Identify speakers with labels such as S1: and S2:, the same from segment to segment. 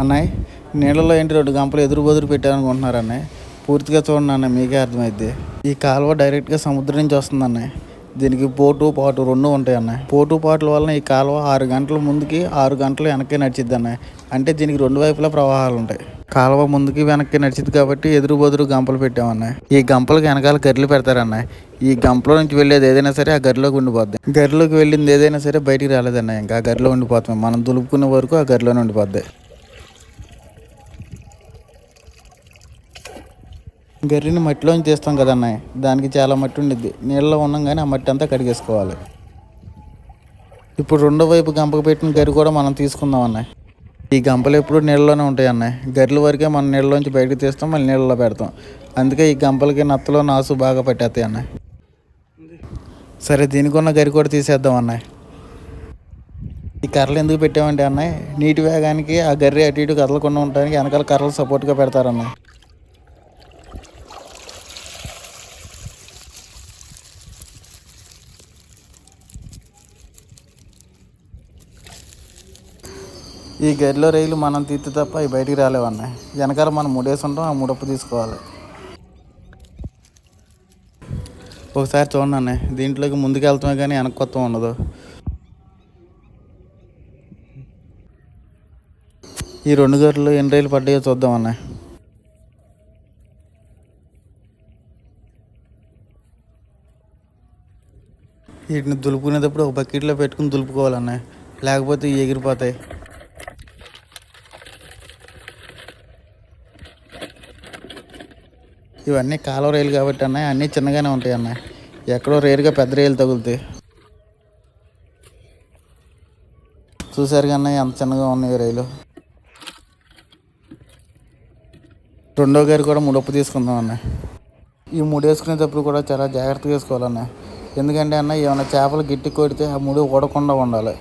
S1: అన్నయ్య నీళ్ళలో ఏంటి రెండు గంపలు ఎదురు బదురు పెట్టారనుకుంటున్నారు అన్నయ్య? పూర్తిగా చూడండి అన్నయ్య మీకే అర్థమైద్ది. ఈ కాలువ డైరెక్ట్గా సముద్రం నుంచి వస్తుంది అన్నయ్య. దీనికి పోటు పాటు రెండు ఉంటాయి అన్నయ్య. పోటు పాటల వలన ఈ కాలువ ఆరు గంటల ముందుకి ఆరు గంటలు వెనక్కి నడిచిద్ది అన్నయ్య. అంటే దీనికి రెండు వైపులా ప్రవాహాలు ఉంటాయి. కాలువ ముందుకి వెనక్కి నడిచింది కాబట్టి ఎదురు బదురు గంపలు పెట్టామన్నాయి ఈ గంపలకు వెనకాల గర్రెలు పెడతారన్నాయి ఈ గంపలో నుంచి వెళ్ళేది ఏదైనా సరే ఆ గరిలోకి ఉండిపోద్ది. గరిలోకి వెళ్ళింది ఏదైనా సరే బయటికి రాలేదన్నాయి ఇంకా ఆ గరిలో ఉండిపోతుంది మనం దులుపుకునే వరకు ఆ గరిలోనే ఉండిపోద్ది. గర్రిని మట్టిలోంచి తీస్తాం కదా దానికి చాలా మట్టి ఉండిద్ది. నీళ్ళలో ఉన్నాం కానీ ఆ మట్టి అంతా కడిగేసుకోవాలి. ఇప్పుడు రెండో వైపు గంపకు పెట్టిన గరి కూడా మనం తీసుకుందాం అన్నయ్య. ఈ గంపలు ఎప్పుడు నీళ్ళలోనే ఉంటాయి అన్నయ్య. గరిల వరకే మనం నీళ్ళలోంచి బయటకు తీస్తాం మళ్ళీ నీళ్ళలో పెడతాం. అందుకే ఈ గంపలకి నత్తలో నాసు బాగా పట్టేస్తాయి అన్నయ్య. సరే దీనికి ఉన్న గరి కూడా తీసేద్దాం అన్నయ్య. ఈ కర్రలు ఎందుకు పెట్టామంటే అన్నయ్య నీటి వేగానికి ఆ గర్రె అటు ఇటు కదలకుండా ఉండడానికి వెనకాల కర్రలు సపోర్ట్గా పెడతారన్నయ్య ఈ గదిలో రైలు మనం తీర్తి తప్ప అవి బయటికి రాలేవన్నాయి వెనకాల మనం మూడేసి ఉంటాం ఆ ముడప్పు తీసుకోవాలి. ఒకసారి చూడండి అన్నయ్య దీంట్లోకి ముందుకు వెళ్తామే కానీ వెనక కొత్త ఉండదు. ఈ రెండు గదులు ఎన్ని రైలు పడ్డాయో చూద్దాం అన్నయ్య. వీటిని దులుపుకునేటప్పుడు ఒక బకెట్లో పెట్టుకుని దులుపుకోవాలన్నయ్య లేకపోతే ఇవి ఎగిరిపోతాయి. ఇవన్నీ కాలువ రైలు కాబట్టి అన్నయ్య అన్నీ చిన్నగానే ఉంటాయి అన్నయ్య ఎక్కడో రేరుగా పెద్ద రైలు తగులుతాయి. చూసారు కన్నా ఎంత చిన్నగా ఉన్నాయి రైలు. రెండో గారి కూడా ముడప్పు తీసుకుందాం అన్నయ్య ఈ ముడి వేసుకునేటప్పుడు కూడా చాలా జాగ్రత్తగా వేసుకోవాలన్నయ్య ఎందుకంటే అన్న ఏమైనా చేపలు గిట్టి కొడితే ఆ ముడి ఊడకుండా ఉండాలి.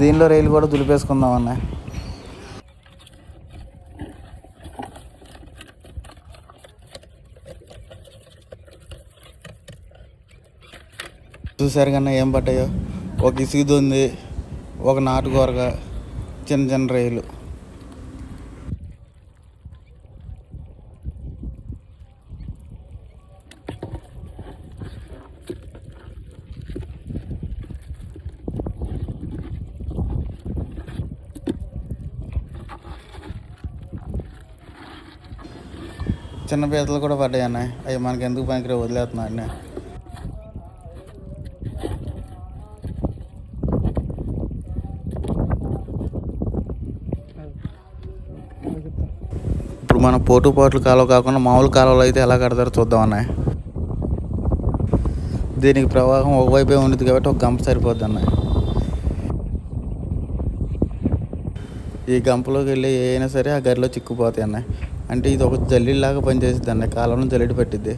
S1: దీనిలో రైలు కూడా దులిపేసుకుందాం అన్నయ్య చూసారు కన్నా ఏం పట్టాయో ఒక ఇసుగుది ఉంది ఒక నాటుగోరగా చిన్న చిన్న రైలు. చిన్న పీతలు కూడా పడ్డాయి అన్నయ్య. అవి మనకి ఎందుకు పనికిరా వదిలేస్తున్నా అన్నయ్య. ఇప్పుడు మనం పోటు పోట్లు కాలువ కాకుండా మామూలు కాలువలో అయితే ఎలా కడతారో చూద్దాం దీనికి ప్రవాహం ఒకవైపే ఉండదు కాబట్టి ఒక గంప సరిపోద్ది అన్న ఈ గంపలోకి వెళ్ళి ఏ అయినా సరే ఆ గరిలో చిక్కుపోతాయి అన్నయ్య అంటే ఇది ఒక జల్లిలాగా పనిచేస్తుంది అన్నయ్య కాలంలో జల్లెడ పట్టిద్ది.